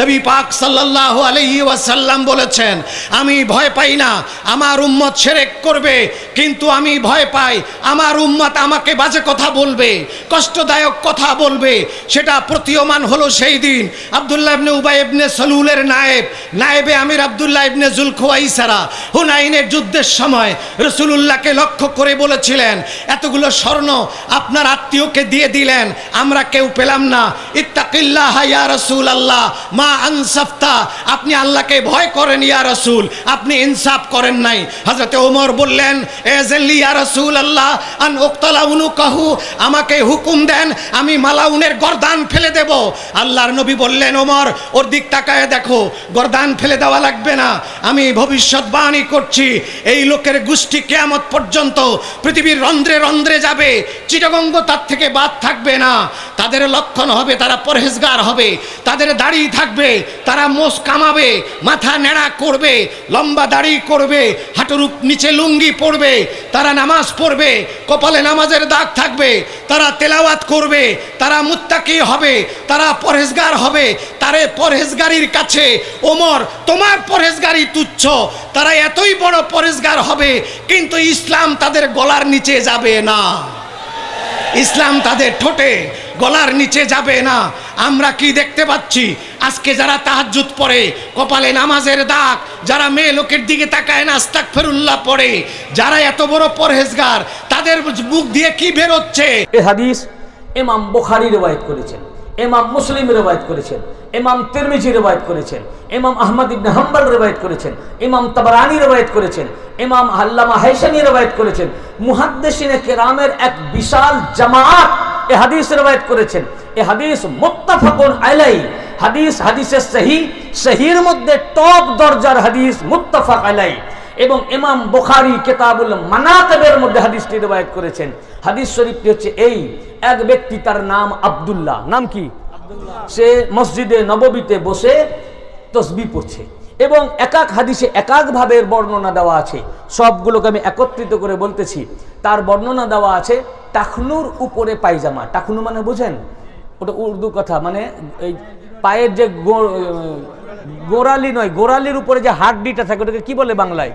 নবী পাক সাল্লাল্লাহু আলাইহি ওয়াসাল্লাম বলেছেন, আমি ভয় পাই না, আমার উম্মত সেরেক করবে, কিন্তু আমি ভয় পাই, আমার উম্মত আমাকে বাজে কথা বলবে, কষ্টদায়ক কথা বলবে, সেটা প্রতীয়মান হলো সেই দিন। আব্দুল্লাহ ইবনে উবাই ইবনে সলুলের নায়েব, নায়েবে আমির আব্দুল্লাহ ইবনে জুলখোয়াইসারা হুনাইনের যুদ্ধের সময় রসুলুল্লাহকে লক্ষ্য করে বলেছিলেন, এতগুলো স্বর্ণ আপনার আত্মীয়কে দিয়ে দিলেন, আমরা কেউ পেলাম না। ইত্তাকিল্লাহ ইয়া রাসূল আল্লাহ আনসাফতা, আপনি আল্লাহকে ভয় করেন ইয়া রসুল, আপনি ইনসাফ করেন নাই। হযরতে ওমর বললেন রাসূল আল্লাহ আন উক্তালা উনুকাহু আমাকে হুকুম দেন, আমি মালাউনের গরদান ফেলে দেব। আল্লাহর নবী বললেন, ওমর, ওর দিক তাকায় দেখো, গরদান ফেলে দেওয়া লাগবে না। আমি ভবিষ্যৎবাণী করছি, এই লোকের গোষ্ঠী কেয়ামত পর্যন্ত পৃথিবীর রন্ধ্রে রন্ধ্রে যাবে চিটগঙ্গ তার থেকে বাদ থাকবে না। তাদের লক্ষণ হবে, তারা পরহেজগার হবে, তাদের দাড়ি থাকবে তারা মোষ কামাবে, মাথা নেড়া করবে, লম্বা দাড়ি করবে, হাঁটুর নিচে লুঙ্গি পড়বে তারা নামাজ পড়বে, কপালে নামাজের দাগ থাকবে, তারা তেলাওয়াত করবে, তারা মুত্তাকি হবে, তারা পরহেজগার হবে, তারে পরহেজগারির কাছে, ওমর, তোমার পরহেজগারি তুচ্ছ, তারা এতই বড় পরহেজগার হবে, কিন্তু ইসলাম তাদের গলার নিচে যাবে না। ইসলাম তাদের ঠোঁটে গলার নিচে যাবে না। আমরা কি দেখতে পাচ্ছি? আজকে যারা তাহাজ্জুদ পড়ে, কপালে নামাজের দাগ, যারা মেয়ে লোকের দিকে তাকায় না আস্তাক ফেরুল্লাহ পড়ে, যারা এত বড় পরহেজগার, তাদের মুখ দিয়ে কি বেরোচ্ছে এ হাদিস ইমাম বুখারী রেওয়ায়ত করেছেন, ইমাম মুসলিম রেওয়ায়ত করেছেন, ইমাম তিরমিজি রেওয়ায়ত করেছেন, ইমাম আহমদ ইবনে হাম্বল রেওয়ায়ত করেছেন, ইমাম তাবারানি রেওয়ায়ত করেছেন, ইমাম আল্লামা হাইসানি রেওয়ায়ত করেছেন, মুহাদ্দিসিনে কেরামের এক বিশাল জামাত এ হাদিস রেওয়ায়ত করেছেন, এ হাদিস মুত্তাফাকুন আলাই হাদিস হাদিসের সহি সহির মধ্যে টপ দরজার হাদিস মুত্তাফাক আলাই এবং ইমাম বুখারী কিতাবুল মানাকিবের মধ্যে হাদিসটি রিওয়ায়াত করেছেন। হাদিস শরীফটি হচ্ছে এই এক ব্যক্তি তার নাম আব্দুল্লাহ। নাম কি? সে মসজিদে নববীতে বসে তসবি পড়ছে। এবং একাক হাদিসে একাক ভাবের বর্ণনা দেওয়া আছে। সবগুলোকে আমি একত্রিত করে বলতেছি। তার বর্ণনা দেওয়া আছে টাকনুর উপরে পায়জামা। টাকনু মানে বুঝেন? ওটা উর্দু কথা মানে এই পায়ের যে গোড়ালি নয়, গোড়ালির উপরে যে হাড্ডিটা থাকে, ওটাকে কি বলে বাংলায়?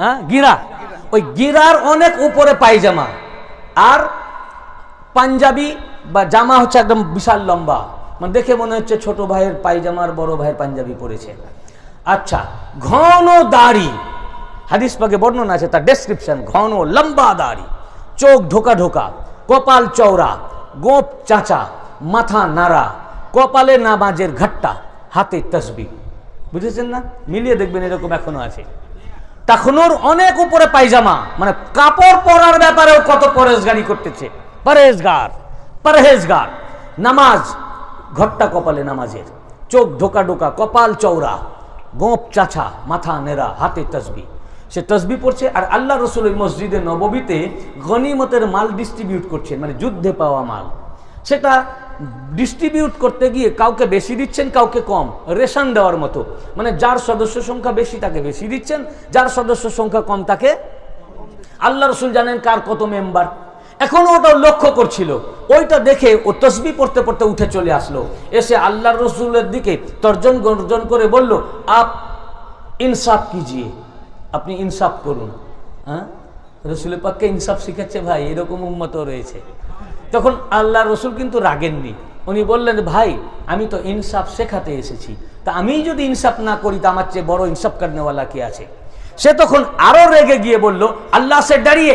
হ্যাঁ গিরা। ওই গিরার অনেক উপরে পায়জামা। আর পাঞ্জাবি বা জামা হচ্ছে একদম বিশাল লম্বা। মানে দেখে মনে হচ্ছে ছোট ভাইয়ের পায়জামার, বড় ভাইয়ের পাঞ্জাবি পরেছে। আচ্ছা ঘন দাড়ি। হাদিস পাকে বর্ণনা আছে, তার ডেসক্রিপশন ঘন লম্বা দাড়ি। চোখ ঢোকা ঢোকা, কপাল চওড়া, গোপ চাচা, মাথা নাড়া। কপালে নামাজের ঘাট্টা, হাতে তসবি বুঝেছেন না? মিলিয়ে দেখবেন এরকম এখনও আছে। তখনোর অনেক উপরে পায়জামা মানে কাপড় পরার ব্যাপারেও কত পরেজগারি করতেছে। পরেজগার পরহেজগার। নামাজ ঘট্টা কপালে নামাজের। চোখ ঢোকা ঢোকা, কপাল চৌড়া গোপ চাছা, মাথা নেড়া, হাতে তসবি সে তসবি পড়ছে আর আল্লাহ রসুল মসজিদে নববীতে গনিমতের মাল ডিস্ট্রিবিউট করছে মানে যুদ্ধে পাওয়া মাল। সেটা ডিস্ট্রিবিউট করতে গিয়ে কাউকে বেশি দিচ্ছেন, কাউকে কম। রেশন দেওয়ার মতো। মানে যার সদস্য সংখ্যা বেশি, তাকে বেশি দিচ্ছেন। যার সদস্য সংখ্যা কম, তাকে আল্লাহ রসুল জানেন কার কত মেম্বার এখন ওটা লক্ষ্য করছিল। ওইটা দেখে ও তসবি পড়তে পড়তে উঠে চলে আসলো। এসে আল্লাহ রসুলের দিকে তর্জন গর্জন করে বলল, আপ ইনসাফ কিজিয়ে। আপনি ইনসাফ করুন। হ্যাঁ? রসুলের পাককে ইনসাফ শিখাচ্ছে ভাই, এরকম উন্মত রয়েছে। তখন আল্লাহ রসুল কিন্তু রাগেননি। উনি বললেন, ভাই, আমি তো ইনসাফ শেখাতে এসেছি। তা আমি যদি ইনসাফ না করি, তা আমার চেয়ে বড় ইনসাফ কারণেওয়ালা কে আছে? সে তখন আরও রেগে গিয়ে বলল, আল্লাহ সে দাঁড়িয়ে।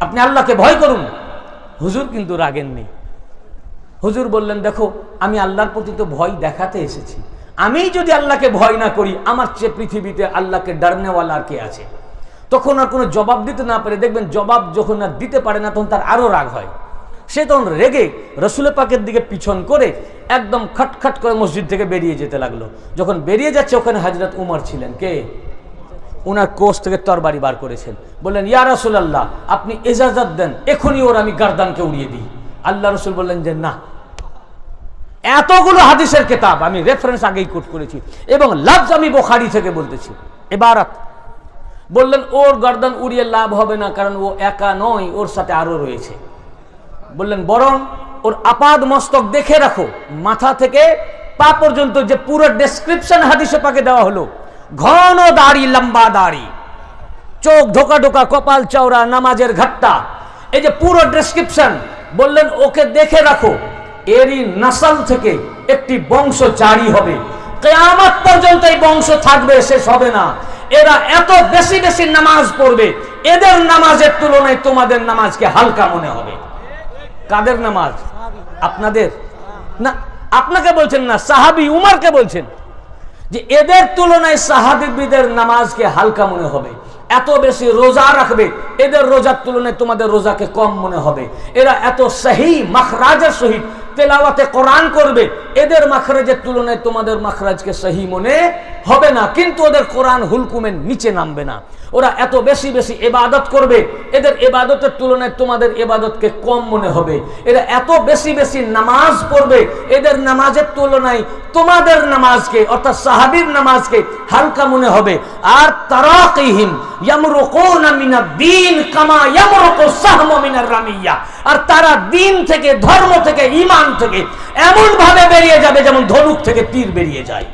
আপনি আল্লাহকে ভয় করুন। হুজুর কিন্তু রাগেননি। হুজুর বললেন, দেখো, আমি আল্লাহর প্রতি তো ভয় দেখাতে এসেছি। আমি যদি আল্লাহকে ভয় না করি, আমার চেয়ে পৃথিবীতে আল্লাহকে ডারনেওয়ালা আর কে আছে? তখন আর কোনো জবাব দিতে না পারে দেখবেন, জবাব যখন আর দিতে পারে না, তখন তার আরও রাগ হয়। সে তখন রেগে রসুলের পাকের দিকে পিছন করে একদম খটখট করে মসজিদ থেকে বেরিয়ে যেতে লাগল। যখন বেরিয়ে যাচ্ছে, ওখানে হাজরত উমর ছিলেন। কে? ওনার কোষ থেকে তরবারি বার করেছেন। বললেন, ইয়া রাসূলুল্লাহ, আপনি এজাজত দেন, এখনই ওর আমি গার্দানকে উড়িয়ে দিই। আল্লাহ রসুল বললেন যে, না। এতগুলো হাদিসের কেতাব আমি রেফারেন্স আগেই কোট করেছি এবং লাফজ আমি বোখারি থেকে বলতেছি। এবারাত। বললেন, ওর গর্দান উড়িয়ে লাভ হবে না, কারণ ও একা নয়, ওর সাথে আরও রয়েছে। বললেন, বরং ওর আপাদ মস্তক দেখে রাখো। মাথা থেকে পা পর্যন্ত যে পুরো ডেসক্রিপশন হাদিসে পাকে দেওয়া হলো, ঘন দাড়ি, লম্বা দাড়ি, চোখ ঢোকা ঢোকা, কপাল চওড়া, নামাজের ঘাট্টা, এই যে পুরো ডেসক্রিপশন বললেন, ওকে দেখে রাখো। এরই নাসাল থেকে একটি বংশ জারি হবে। কেয়ামত পর্যন্ত এই বংশ থাকবে, শেষ হবে না। এরা এত বেশি বেশি নামাজ পড়বে। এদের নামাজের তুলনায় তোমাদের নামাজকে হালকা মনে হবে। কাদের নামাজ? আপনাদের। না, আপনাকে বলছেন না, সাহাবি উমারকে বলছেন যে এদের তুলনায় সাহাবিদের নামাজকে হালকা মনে হবে। এত বেশি রোজা রাখবে, এদের রোজার তুলনায় তোমাদের রোজাকে কম মনে হবে। এরা এত সহি মাখরাজের সহিত তেলাওয়াতে কোরআন করবে এদের মাখরাজের তুলনায় তোমাদের মাখরাজকে সহি মনে হবে না। কিন্তু ওদের কোরআন হুলকুমের নিচে নামবে না। ওরা এত বেশি বেশি এবাদত করবে, এদের এবাদতের তুলনায় তোমাদের এবাদতকে কম মনে হবে। এরা এত বেশি বেশি নামাজ পড়বে, এদের নামাজের তুলনায় তোমাদের নামাজকে, অর্থাৎ সাহাবীর নামাজকে হালকা মনে হবে। আর তারাকিহিম আর তারা দিন থেকে, ধর্ম থেকে, ঈমান থেকে এমন ভাবে বেরিয়ে যাবে যেমন ধনুক থেকে তীর বেরিয়ে যায়।